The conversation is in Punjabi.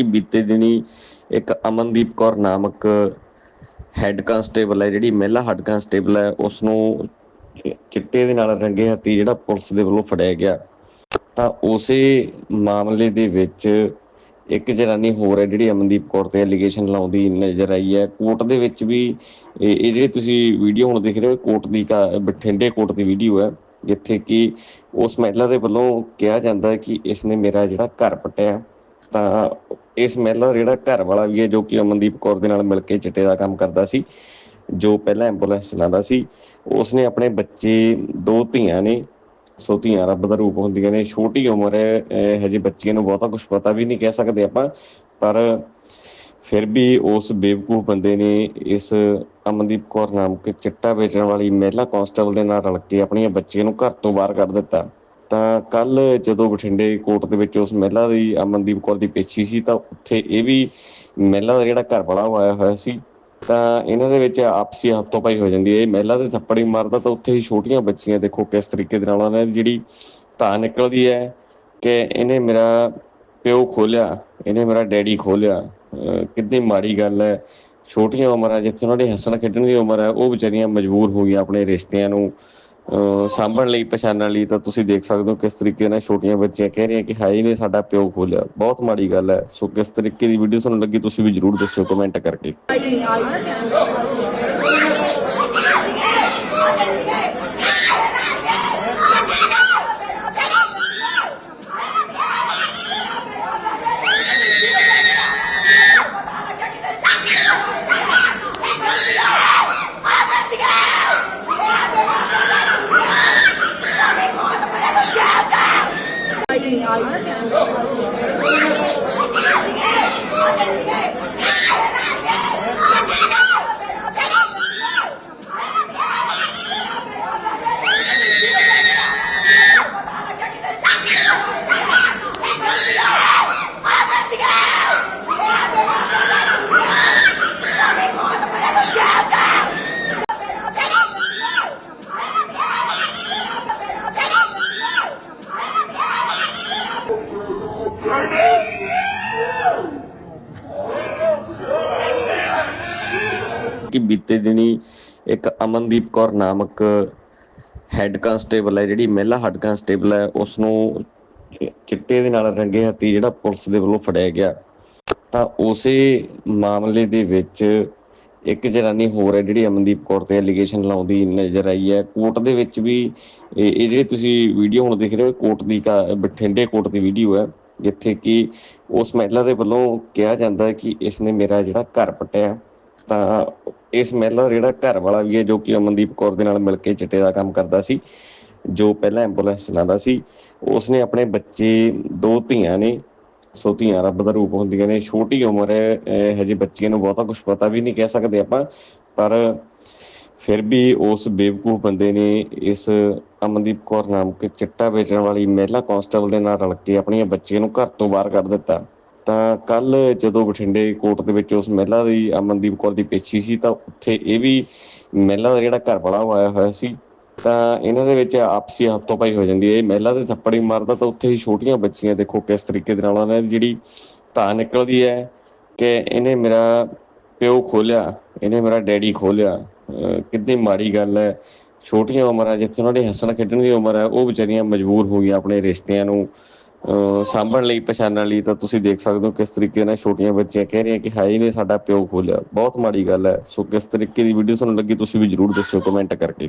ਬੀਤੇ ਦਿਨੀ ਇੱਕ ਅਮਨਦੀਪ ਕੌਰ ਨਾਮਕ ਹੈੱਡ ਕਾਂਸਟੇਬਲ ਹੈ, ਜਿਹੜੀ ਮਹਿਲਾ ਹੈੱਡ ਕਾਂਸਟੇਬਲ ਹੈ ਉਸ ਨੂੰ ਚਿੱਟੇ ਦੇ ਨਾਲ ਰੰਗੇ ਹੱਥੀ ਜਿਹੜਾ ਪੁਲਿਸ ਦੇ ਵੱਲੋਂ ਫੜਿਆ ਗਿਆ। ਤਾਂ ਉਸੇ ਮਾਮਲੇ ਦੇ ਵਿੱਚ ਇੱਕ ਜਨਾਨੀ ਹੋਰ ਹੈ, ਜਿਹੜੀ ਅਮਨਦੀਪ ਕੌਰ ਤੇ ਐਲੀਗੇਸ਼ਨ ਲਾਉਂਦੀ ਨਜ਼ਰ ਆਈ ਹੈ। ਕੋਰਟ ਦੇ ਵਿੱਚ ਵੀ ਇਹ ਜਿਹੜੀ ਤੁਸੀਂ ਵੀਡੀਓ ਹੁਣ ਦੇਖ ਰਹੇ ਹੋ ਕੋਰਟ ਦੀ ਕਾ- ਬਠਿੰਡੇ ਕੋਰਟ ਦੀ ਵੀਡੀਓ ਹੈ, ਜਿੱਥੇ ਕਿ ਉਸ ਮਹਿਲਾ ਦੇ ਵੱਲੋਂ ਕਿਹਾ ਜਾਂਦਾ ਹੈ ਕਿ ਇਸ ਨੇ ਮੇਰਾ ਜਿਹੜਾ ਘਰ ਪਟਿਆ। ਤਾਂ ਇਸ ਮਹਿਲਾ ਜਿਹੜਾ ਘਰ ਵਾਲਾ ਵੀ ਹੈ, ਜੋ ਕਿ ਅਮਨਦੀਪ ਕੌਰ ਦੇ ਨਾਲ ਮਿਲ ਕੇ ਚਿੱਟੇ ਦਾ ਕੰਮ ਕਰਦਾ ਸੀ, ਜੋ ਪਹਿਲਾਂ ਐਂਬੂਲੈਂਸ ਚਲਾਉਂਦਾ ਸੀ, ਉਸਨੇ ਆਪਣੇ ਬੱਚੇ, ਦੋ ਧੀਆਂ ਨੇ, ਸੋ ਧੀਆਂ ਰੱਬ ਦਾ ਰੂਪ ਹੁੰਦੀਆਂ ਨੇ, ਛੋਟੀ ਉਮਰ ਹੈ ਹਜੇ ਬੱਚੀਆਂ ਨੂੰ ਬਹੁਤਾ ਕੁਝ ਪਤਾ ਵੀ ਨਹੀਂ ਕਹਿ ਸਕਦੇ ਆਪਾਂ, ਪਰ ਫਿਰ ਵੀ ਉਸ ਬੇਵਕੂਫ ਬੰਦੇ ਨੇ ਇਸ ਅਮਨਦੀਪ ਕੌਰ ਨਾਮ ਕੇ ਚਿੱਟਾ ਵੇਚਣ ਵਾਲੀ ਮਹਿਲਾ ਕਾਂਸਟੇਬਲ ਦੇ ਨਾਲ ਰਲ ਕੇ ਆਪਣੀਆਂ ਬੱਚੀਆਂ ਨੂੰ ਘਰ ਤੋਂ ਬਾਹਰ ਕੱਢ ਦਿੱਤਾ। ਤਾਂ ਕੱਲ ਜਦੋਂ ਬਠਿੰਡੇ ਕੋਰਟ ਦੇ ਵਿੱਚ ਉਸ ਮਹਿਲਾ ਦੀ, ਅਮਨਦੀਪ ਕੌਰ ਦੀ ਪੇਸ਼ੀ ਸੀ, ਤਾਂ ਉੱਥੇ ਇਹ ਵੀ ਮਹਿਲਾ ਦਾ ਜਿਹੜਾ ਘਰ ਵਾਲਾ ਆਇਆ ਹੋਇਆ ਸੀ। ਤਾਂ ਇਹਨਾਂ ਦੇ ਵਿੱਚ ਆਪਸੀ ਹੱਥੋਂ ਪਾਈ ਹੋ ਜਾਂਦੀ ਹੈ। ਇਹ ਮਹਿਲਾ ਦੇ ਥੱਪੜ ਮਾਰਦਾ ਤਾਂ ਉੱਥੇ ਹੀ ਛੋਟੀਆਂ ਬੱਚੀਆਂ ਦੇਖੋ ਕਿਸ ਤਰੀਕੇ ਦੇ ਨਾਲ ਉਹਨਾਂ ਦੀ ਜਿਹੜੀ ਤਾਂ ਨਿਕਲਦੀ ਹੈ ਕਿ ਇਹਨੇ ਮੇਰਾ ਪਿਓ ਖੋਲਿਆ, ਇਹਨੇ ਮੇਰਾ ਡੈਡੀ ਖੋਲਿਆ। ਅਹ ਕਿੰਨੀ ਮਾੜੀ ਗੱਲ ਹੈ। ਛੋਟੀਆਂ ਉਮਰਾਂ ਜਿੱਥੇ ਉਹਨਾਂ ਦੇ ਹੱਸਣ ਖੇਡਣ ਦੀ ਉਮਰ ਹੈ, ਉਹ ਵਿਚਾਰੀਆਂ ਮਜਬੂਰ ਹੋ ਗਈਆਂ ਆਪਣੇ ਰਿਸ਼ਤਿਆਂ ਨੂੰ। ਸਾਂਭਣ ਲਈ, ਪਛਾਣਨ ਲਈ ਤਾਂ ਤੁਸੀਂ ਦੇਖ ਸਕਦੇ ਹੋ ਕਿਸ ਤਰੀਕੇ ਨਾਲ ਛੋਟੀਆਂ ਬੱਚੀਆਂ ਕਹਿ ਰਹੀਆਂ ਕਿ ਹਾਈ ਨੇ ਸਾਡਾ ਪਿਓ ਖੋਲਿਆ। ਬਹੁਤ ਮਾੜੀ ਗੱਲ ਹੈ। ਸੋ ਕਿਸ ਤਰੀਕੇ ਦੀ ਵੀਡੀਓ ਤੁਹਾਨੂੰ ਲੱਗੀ, ਤੁਸੀਂ ਵੀ ਜਰੂਰ ਦੱਸਿਓ ਕਮੈਂਟ ਕਰਕੇ। 对呀而且 ਕਿ ਬੀਤੇ ਦਿਨੀ ਇੱਕ ਅਮਨਦੀਪ ਕੌਰ ਨਾਮਕ ਹੈੱਡ ਕਾਂਸਟੇਬਲ ਹੈ, ਜਿਹੜੀ ਮਹਿਲਾ ਹੈੱਡ ਕਾਂਸਟੇਬਲ ਹੈ ਉਸ ਨੂੰ ਚਿੱਟੇ ਦੇ ਨਾਲ ਰੰਗੇ ਹੱਥੀ ਜਿਹੜਾ ਪੁਲਿਸ ਦੇ ਵੱਲੋਂ ਫੜਿਆ ਗਿਆ। ਤਾਂ ਉਸੇ ਮਾਮਲੇ ਦੇ ਵਿੱਚ ਇੱਕ ਜਨਾਨੀ ਹੋਰ ਹੈ, ਜਿਹੜੀ ਅਮਨਦੀਪ ਕੌਰ ਤੇ ਐਲੀਗੇਸ਼ਨ ਲਾਉਂਦੀ ਨਜ਼ਰ ਆਈ ਹੈ। ਕੋਰਟ ਦੇ ਵਿੱਚ ਵੀ ਇਹ ਇਹ ਜਿਹੜੀ ਤੁਸੀਂ ਵੀਡੀਓ ਹੁਣ ਦੇਖ ਰਹੇ ਹੋ ਕੋਰਟ ਦੀ ਕਾ- ਬਠਿੰਡੇ ਕੋਰਟ ਦੀ ਵੀਡੀਓ ਹੈ, ਜਿੱਥੇ ਕਿ ਉਸ ਮਹਿਲਾ ਦੇ ਵੱਲੋਂ ਕਿਹਾ ਜਾਂਦਾ ਹੈ ਕਿ ਇਸ ਨੇ ਮੇਰਾ ਜਿਹੜਾ ਘਰ ਪਟਿਆ। ਤਾਂ ਇਸ ਮਹਿਲਾ ਜਿਹੜਾ ਘਰ ਵਾਲਾ ਵੀ ਹੈ, ਜੋ ਕਿ ਅਮਨਦੀਪ ਕੌਰ ਦੇ ਨਾਲ ਮਿਲ ਕੇ ਚਿੱਟੇ ਦਾ ਕੰਮ ਕਰਦਾ ਸੀ, ਜੋ ਪਹਿਲਾਂ ਐਂਬੂਲੈਂਸ ਚਲਾਉਂਦਾ ਸੀ, ਉਸਨੇ ਆਪਣੇ ਬੱਚੇ, ਦੋ ਧੀਆਂ ਨੇ, ਸੋ ਧੀਆਂ ਰੱਬ ਦਾ ਰੂਪ ਹੁੰਦੀਆਂ ਨੇ, ਛੋਟੀ ਉਮਰ ਹੈ ਹਜੇ ਬੱਚੀਆਂ ਨੂੰ ਬਹੁਤਾ ਕੁਝ ਪਤਾ ਵੀ ਨਹੀਂ ਕਹਿ ਸਕਦੇ ਆਪਾਂ, ਪਰ ਫਿਰ ਵੀ ਉਸ ਬੇਵਕੂਫ ਬੰਦੇ ਨੇ ਇਸ ਅਮਨਦੀਪ ਕੌਰ ਨਾਮ ਕੇ ਚਿੱਟਾ ਵੇਚਣ ਵਾਲੀ ਮਹਿਲਾ ਕਾਂਸਟੇਬਲ ਦੇ ਨਾਲ ਰਲ ਕੇ ਆਪਣੀਆਂ ਬੱਚੀਆਂ ਨੂੰ ਘਰ ਤੋਂ ਬਾਹਰ ਕੱਢ ਦਿੱਤਾ। ਤਾਂ ਕੱਲ ਜਦੋਂ ਬਠਿੰਡੇ ਕੋਰਟ ਦੇ ਵਿੱਚ ਉਸ ਮਹਿਲਾ ਦੀ, ਅਮਨਦੀਪ ਕੌਰ ਦੀ ਪੇਸ਼ੀ ਸੀ, ਤਾਂ ਉੱਥੇ ਇਹ ਵੀ ਮਹਿਲਾ ਦਾ ਜਿਹੜਾ ਘਰ ਵਾਲਾ ਉਹ ਹੋਇਆ ਸੀ, ਤਾਂ ਇਹਨਾਂ ਦੇ ਵਿੱਚ ਆਪਸੀ ਹੱਥੋਂ ਪਾਈ ਹੋ ਜਾਂਦੀ ਹੈ। ਇਹ ਮਹਿਲਾ ਦੇ ਥੱਪੜ ਮਾਰਦਾ ਤਾਂ ਉੱਥੇ ਹੀ ਛੋਟੀਆਂ ਬੱਚੀਆਂ, ਦੇਖੋ ਕਿਸ ਤਰੀਕੇ ਦੇ ਨਾਲ ਉਹਨਾਂ ਦੀ ਜਿਹੜੀ ਧਾ ਨਿਕਲਦੀ ਹੈ ਕਿ ਇਹਨੇ ਮੇਰਾ ਪਿਓ ਖੋਲਿਆ, ਇਹਨੇ ਮੇਰਾ ਡੈਡੀ ਖੋਲਿਆ, ਅਹ ਕਿੰਨੀ ਮਾੜੀ ਗੱਲ ਹੈ। ਛੋਟੀਆਂ ਉਮਰਾਂ ਜਿੱਥੇ ਉਹਨਾਂ ਦੀ ਹੱਸਣ ਖੇਡਣ ਦੀ ਉਮਰ ਹੈ, ਉਹ ਵਿਚਾਰੀਆਂ ਮਜਬੂਰ ਹੋ ਗਈਆਂ ਆਪਣੇ ਰਿਸ਼ਤਿਆਂ ਨੂੰ। ਸਾਂਭਣ ਲਈ, ਪਛਾਣਨ ਲਈ ਤਾਂ ਤੁਸੀਂ ਦੇਖ ਸਕਦੇ ਹੋ ਕਿਸ ਤਰੀਕੇ ਨਾਲ ਛੋਟੀਆਂ ਬੱਚੀਆਂ ਕਹਿ ਰਹੀਆਂ ਕਿ ਹਾਈ ਨੇ ਸਾਡਾ ਪਿਓ ਖੋਲਿਆ। ਬਹੁਤ ਮਾੜੀ ਗੱਲ ਹੈ। ਸੋ ਕਿਸ ਤਰੀਕੇ ਦੀ ਵੀਡੀਓ ਤੁਹਾਨੂੰ ਲੱਗੀ ਤੁਸੀਂ ਵੀ ਜਰੂਰ ਦੱਸਿਓ ਕਮੈਂਟ ਕਰਕੇ।